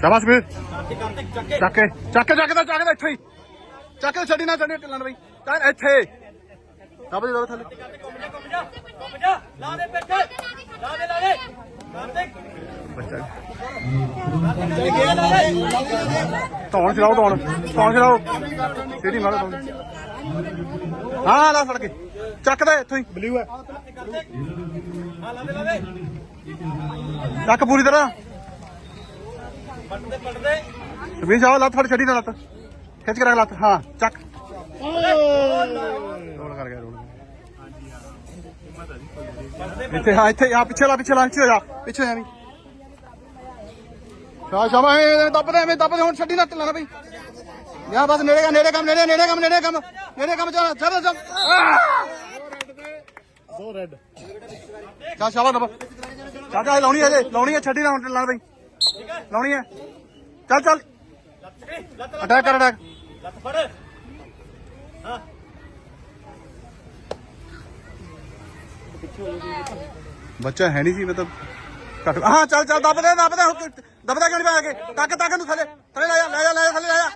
ਸ਼ਾਬਾਸ਼ ਵੀਰ। ਚੱਕ ਕੇ ਚੱਕ ਕੇ ਚੱਕ ਕੇ ਚੱਕ ਕੇ ਇੱਥੇ ਹੀ। ਚੱਕ ਕੇ ਛੱਡੀ ਨਾ ਛੱਡੀ ਢਿੱਲਣ ਬਈ। ਚੱਲ ਇੱਥੇ। ਦਬ ਦੇ ਦਬ ਥੱਲੇ। ਲਾ ਦੇ ਪਿੱਛੇ ਲਾ ਦੇ ਲਾ ਦੇ ਬੱਚਾ ਚੱਲ। ਗਿਆ ਲਾ ਦੇ ਧੌਣ ਚਲਾਓ ਧੌਣ। ਧੌਣ ਚਲਾਓ ਸਿੱਧੀ ਮਾਰੋ ਧੌਣ। ਹਾਂ ਲਾ ਫੜ ਕੇ। ਚੱਕ ਦੇ ਇੱਥੋਂ ਹੀ। ਬਲੂ ਹੈ। ਹਾਂ ਲਾ ਦੇ ਲਾ ਦੇ ਚੱਕ ਪੂਰੀ ਤਰ੍ਹਾਂ। ਪੱਟਦੇ ਪੱਟਦੇ ਸੁਬੀਰ ਜਾਓ ਲੱਤ ਫੜ ਛੱਡੀ ਨਾ ਲੱਤ। ਖਿੱਚ ਕੇ ਰੱਖ ਲੱਤ। ਹਾਂ ਚੱਕ। ਰੋਲ ਕਰ ਗਿਆ ਰੋਲ। ਇੱਥੇ ਹਾਂ ਇੱਥੇ ਹਾਂ ਪਿੱਛੇ ਲਾ ਪਿੱਛੇ ਲਾ ਪਿੱਛੇ ਜਾ। ਪਿੱਛੇ ਜਾ ਵੀ ਸ਼ਾ ਸ਼ਾਮਾ ਇਹ ਦੱਬਦੇ ਐਵੇਂ ਦੱਬਦੇ ਹੁਣ ਛੱਡੀ ਨਾ ਢਿੱਲਾ ਨਾ ਬਈ। ਯਾ ਬਸ ਨੇੜੇ ਕੰਮ ਨੇੜੇ ਕੰਮ ਨੇੜੇ ਨੇੜੇ ਕੰਮ ਨੇੜੇ ਕੰਮ ਨੇੜੇ ਕੰਮ ਚੱਲ ਚੱਲ ਚੱਲ। ਦੋ ਰੈੱਡ ਚਾ ਸ਼ਾਬਾ ਦੱਬ ਚਾਚਾ ਲਾਉਣੀ ਹੈ ਜੇ ਲਾਉਣੀ ਹੈ ਛੱਡੀ ਨਾ ਹੁਣ ਨਾ ਬਈ। ਲਾਉਣੀ ਹੈ। ਚੱਲ ਚੱਲ। ਅਟੈਕ ਕਰ ਅਟੈਕ ਲੱਤ ਫੜ ਬੱਚਾ ਹੈ ਨਹੀਂ ਸੀ ਮੈਂ ਤਾਂ ਕੱਟ ਹਾਂ, ਚੱਲ ਚੱਲ, ਦੱਬ ਦੇ ਦੱਬ ਦੇ, ਹੁਣ ਦੱਬਦਾ ਕਿਉਂ ਨਹੀਂ ਪਾ ਕੇ? ਟੱਕ ਟੱਕ ਨੂੰ ਥੱਲੇ ਥੱਲੇ ਲੈ ਜਾ ਲੈ ਜਾ ਲੈ ਜਾ, ਥੱਲੇ ਲੈ ਜਾ।